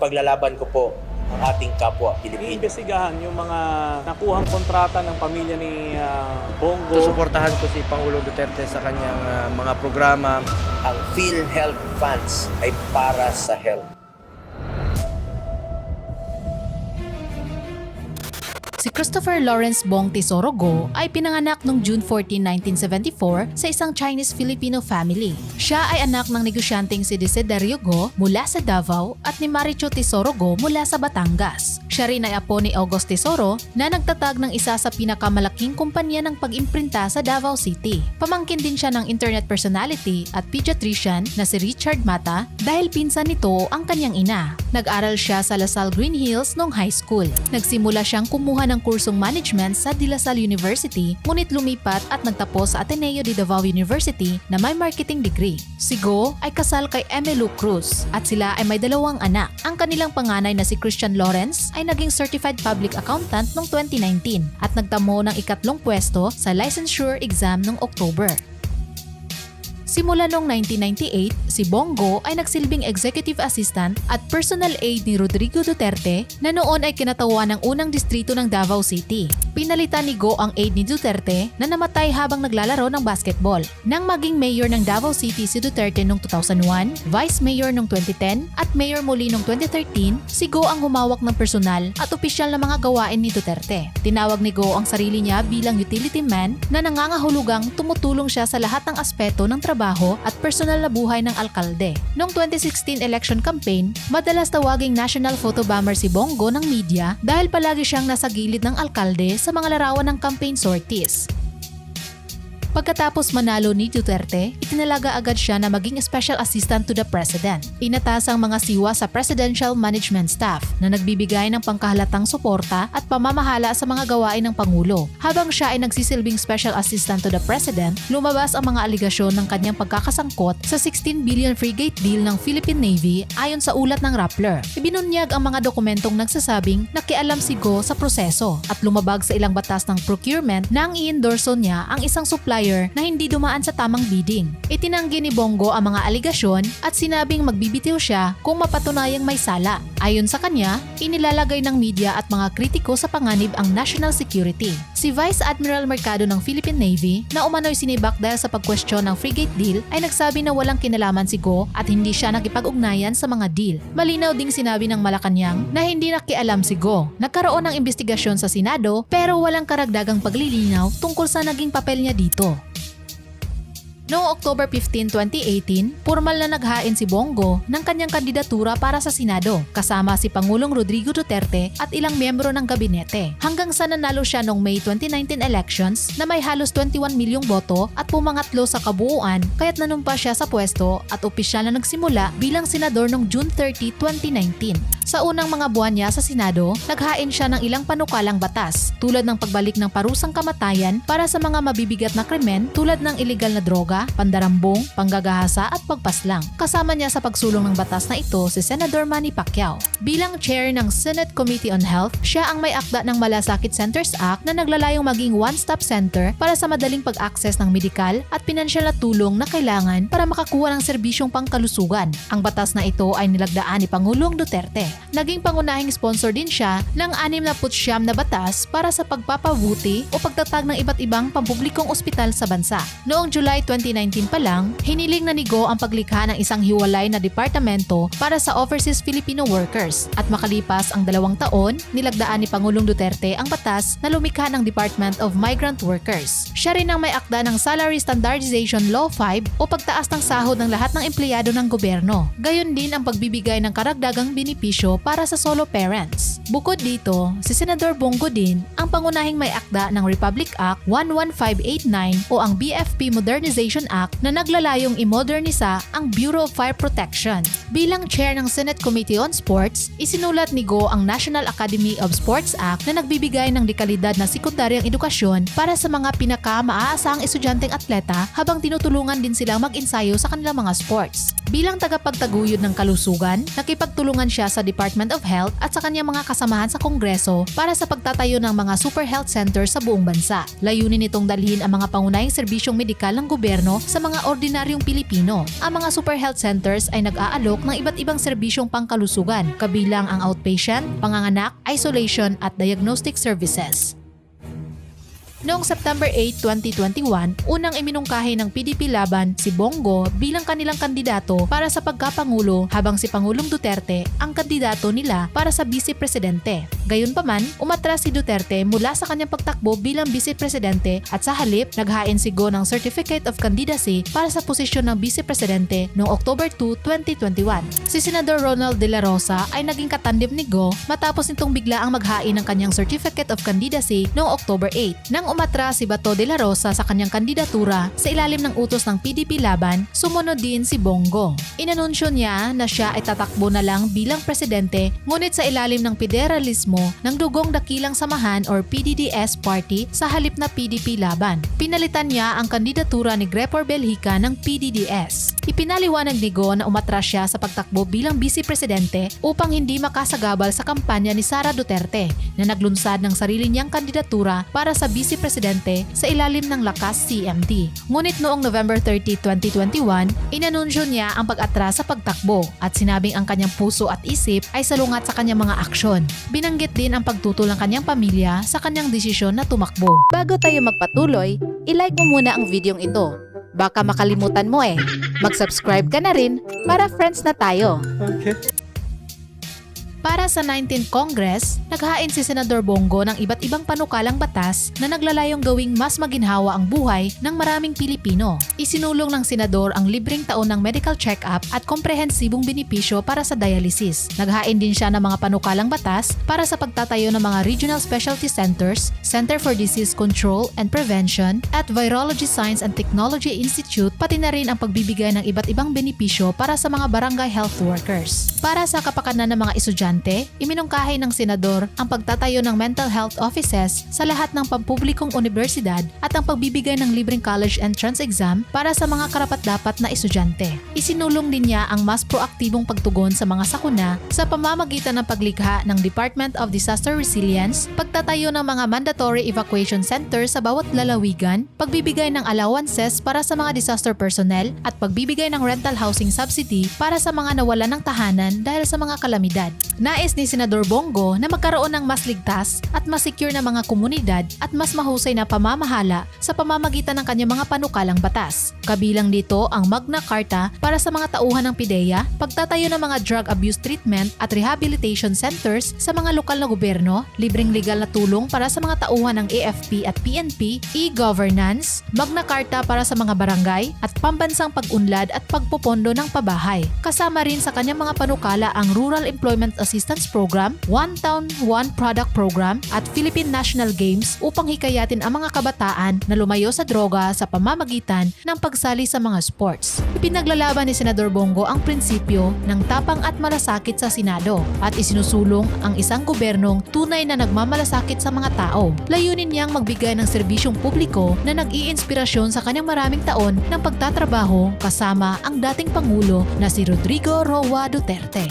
paglalaban ko po ang ating kapwa Pilipino. Iimbestigahan yung mga nakuhang kontrata ng pamilya ni ah, Bongo. Susuportahan ko si Pangulong Duterte sa kanyang ah, mga programa. Ang PhilHealth funds ay para sa health. Si Christopher Lawrence Bong Tesoro Go ay pinanganak noong June 14, 1974 sa isang Chinese-Filipino family. Siya ay anak ng negosyanteng si Desiderio Go mula sa Davao at ni Maricho Tesoro Go mula sa Batangas. Siya rin ay apo ni August Tesoro na nagtatag ng isa sa pinakamalaking kumpanya ng pag-imprinta sa Davao City. Pamangkin din siya ng internet personality at pediatrician na si Richard Mata dahil pinsan nito ang kanyang ina. Nag-aral siya sa Lasal Green Hills noong high school. Nagsimula siyang kumuha ng kursong management sa De La Salle University ngunit lumipat at nagtapos sa Ateneo de Davao University na may marketing degree. Si Go ay kasal kay Emelu Cruz at sila ay may dalawang anak. Ang kanilang panganay na si Christian Lawrence ay naging certified public accountant noong 2019 at nagtamo ng ikatlong pwesto sa licensure exam noong October. Simula noong 1998, si Bongo ay nagsilbing executive assistant at personal aide ni Rodrigo Duterte na noon ay kinatawa ng unang distrito ng Davao City. Pinalitan ni Go ang aide ni Duterte na namatay habang naglalaro ng basketball. Nang maging mayor ng Davao City si Duterte noong 2001, vice mayor noong 2010 at mayor muli noong 2013, si Go ang humawak ng personal at opisyal na mga gawain ni Duterte. Tinawag ni Go ang sarili niya bilang utility man na nangangahulugang tumutulong siya sa lahat ng aspeto ng trabaho at personal na buhay ng alkalde. Noong 2016 election campaign, madalas tawaging national photo bomber si Bongo ng media dahil palagi siyang nasa gilid ng alkalde sa mga larawan ng campaign sorties. Pagkatapos manalo ni Duterte, itinalaga agad siya na maging special assistant to the president. Inatasang mga siwa sa presidential management staff na nagbibigay ng pangkahalatang suporta at pamamahala sa mga gawain ng Pangulo. Habang siya ay nagsisilbing special assistant to the president, lumabas ang mga aligasyon ng kanyang pagkakasangkot sa 16 billion frigate deal ng Philippine Navy ayon sa ulat ng Rappler. Ibinunyag ang mga dokumentong nagsasabing nakialam si Go sa proseso at lumabag sa ilang batas ng procurement nang i-endorso niya ang isang supplier na hindi dumaan sa tamang bidding. Itinanggi ni Bongo ang mga aligasyon at sinabing magbibitiw siya kung mapatunayang may sala. Ayon sa kanya, inilalagay ng media at mga kritiko sa panganib ang national security. Si Vice Admiral Mercado ng Philippine Navy na umano'y sinibak dahil sa pagkwestiyon ng frigate deal ay nagsabi na walang kinalaman si Go at hindi siya nakipag-ugnayan sa mga deal. Malinaw ding sinabi ng Malacanang na hindi nakialam si Go. Nagkaroon ng investigasyon sa Senado pero walang karagdagang paglilinaw tungkol sa naging papel niya dito. Noong October 15, 2018, formal na naghain si Bongo ng kanyang kandidatura para sa Senado kasama si Pangulong Rodrigo Duterte at ilang miyembro ng gabinete. Hanggang sa nanalo siya noong May 2019 elections na may halos 21 milyong boto at pumangatlo sa kabuuan kaya't nanumpa siya sa pwesto at opisyal na nagsimula bilang senador noong June 30, 2019. Sa unang mga buwan niya sa Senado, naghain siya ng ilang panukalang batas tulad ng pagbalik ng parusang kamatayan para sa mga mabibigat na krimen tulad ng iligal na droga, pandarambong, panggagahasa at pagpaslang. Kasama niya sa pagsulong ng batas na ito si Senator Manny Pacquiao. Bilang chair ng Senate Committee on Health, siya ang may akda ng Malasakit Centers Act na naglalayong maging one-stop center para sa madaling pag-access ng medikal at pinansyal na tulong na kailangan para makakuha ng serbisyong pangkalusugan. Ang batas na ito ay nilagdaan ni Pangulong Duterte. Naging pangunahing sponsor din siya ng 69 na batas para sa pagpapabuti o pagtatag ng iba't ibang pampublikong ospital sa bansa. Noong July 2019 pa lang, hiniling na ni Go ang paglikha ng isang hiwalay na departamento para sa overseas Filipino workers. At makalipas ang dalawang taon, nilagdaan ni Pangulong Duterte ang batas na lumikha ng Department of Migrant Workers. Siya rin ang may akda ng Salary Standardization Law 5 o pagtaas ng sahod ng lahat ng empleyado ng gobyerno. Gayon din ang pagbibigay ng karagdagang benepisyo para sa solo parents. Bukod dito, si Senador Bongo din ang pangunahing may akda ng Republic Act 11589 o ang BFP Modernization Act na naglalayong imodernisa ang Bureau of Fire Protection. Bilang chair ng Senate Committee on Sports, isinulat ni Go ang National Academy of Sports Act na nagbibigay ng dekalidad na sekundaryang edukasyon para sa mga pinaka-maaasahang estudyanteng atleta habang tinutulungan din silang mag-ensayo sa kanilang mga sports. Bilang tagapagtaguyod ng kalusugan, nakipagtulungan siya sa Department of Health at sa kanyang mga kasamahan sa Kongreso para sa pagtatayo ng mga super health center sa buong bansa. Layunin nitong dalhin ang mga pangunahing serbisyong medikal ng gobyerno sa mga ordinaryong Pilipino. Ang mga super health centers ay nag-aalok ng iba't ibang serbisyong pangkalusugan, kabilang ang outpatient, panganganak, isolation at diagnostic services. Noong September 8, 2021, unang iminungkahi ng PDP Laban si Bongo bilang kanilang kandidato para sa pagkapangulo habang si Pangulong Duterte ang kandidato nila para sa Vice Presidente. Gayunpaman, umatras si Duterte mula sa kanyang pagtakbo bilang Vice Presidente at sa halip, naghain si Go ng Certificate of Candidacy para sa posisyon ng Vice Presidente noong October 2, 2021. Si Senador Ronald De La Rosa ay naging katandim ni Go matapos nitong bigla ang maghain ng kanyang Certificate of Candidacy noong October 8. Nang umatras si Bato de la Rosa sa kanyang kandidatura sa ilalim ng utos ng PDP Laban, sumunod din si Bongo. Inanunsyo niya na siya ay tatakbo na lang bilang presidente ngunit sa ilalim ng federalismo ng Dugong Dakilang Samahan or PDDS party sa halip na PDP Laban. Pinalitan niya ang kandidatura ni Grepor Belhica ng PDDS. Ipinaliwanag ni Go na umatras siya sa pagtakbo bilang vice presidente upang hindi makasagabal sa kampanya ni Sara Duterte na naglunsad ng sarili niyang kandidatura para sa vice presidente sa ilalim ng lakas CMD. Ngunit noong November 30, 2021, inanunsyo niya ang pag-atras sa pagtakbo at sinabing ang kanyang puso at isip ay salungat sa kanyang mga aksyon. Binanggit din ang pagtutol ng kanyang pamilya sa kanyang desisyon na tumakbo. Bago tayo magpatuloy, ilike mo muna ang videong ito. Baka makalimutan mo eh. Mag-subscribe ka na rin para friends na tayo. Para sa 19th Congress, naghain si Senador Bongo ng iba't ibang panukalang batas na naglalayong gawing mas maginhawa ang buhay ng maraming Pilipino. Isinulong ng senador ang libreng taon ng medical check-up at komprehensibong benepisyo para sa dialysis. Naghain din siya ng mga panukalang batas para sa pagtatayo ng mga regional specialty centers, Center for Disease Control and Prevention at Virology Science and Technology Institute pati na rin ang pagbibigay ng iba't ibang benepisyo para sa mga barangay health workers. Para sa kapakanan ng mga estudyante, iminungkahi ng senador ang pagtatayo ng mental health offices sa lahat ng pampublikong universidad at ang pagbibigay ng libreng college entrance exam para sa mga karapat-dapat na estudyante. Isinulong din niya ang mas proaktibong pagtugon sa mga sakuna sa pamamagitan ng paglikha ng Department of Disaster Resilience, pagtatayo ng mga mandatory evacuation center sa bawat lalawigan, pagbibigay ng allowances para sa mga disaster personnel at pagbibigay ng rental housing subsidy para sa mga nawalan ng tahanan dahil sa mga kalamidad. Nais ni Senador Bongo na magkaroon ng mas ligtas at mas secure na mga komunidad at mas mahusay na pamamahala sa pamamagitan ng kanyang mga panukalang batas. Kabilang dito ang Magna Carta para sa mga tauhan ng PIDEA, pagtatayo ng mga drug abuse treatment at rehabilitation centers sa mga lokal na gobyerno, libreng legal na tulong para sa mga tauhan ng AFP at PNP, e-governance, Magna Carta para sa mga barangay at pambansang pag-unlad at pagpopondo ng pabahay. Kasama rin sa kanyang mga panukala ang Rural Employment Assistance Program, One Town, One Product Program at Philippine National Games upang hikayatin ang mga kabataan na lumayo sa droga sa pamamagitan ng pagsali sa mga sports. Ipinaglalaban ni Senador Bongo ang prinsipyo ng tapang at malasakit sa Senado at isinusulong ang isang gobernong tunay na nagmamalasakit sa mga tao. Layunin niyang magbigay ng serbisyong publiko na nag-iinspirasyon sa kanyang maraming taon ng pagtatrabaho kasama ang dating Pangulo na si Rodrigo Roa Duterte.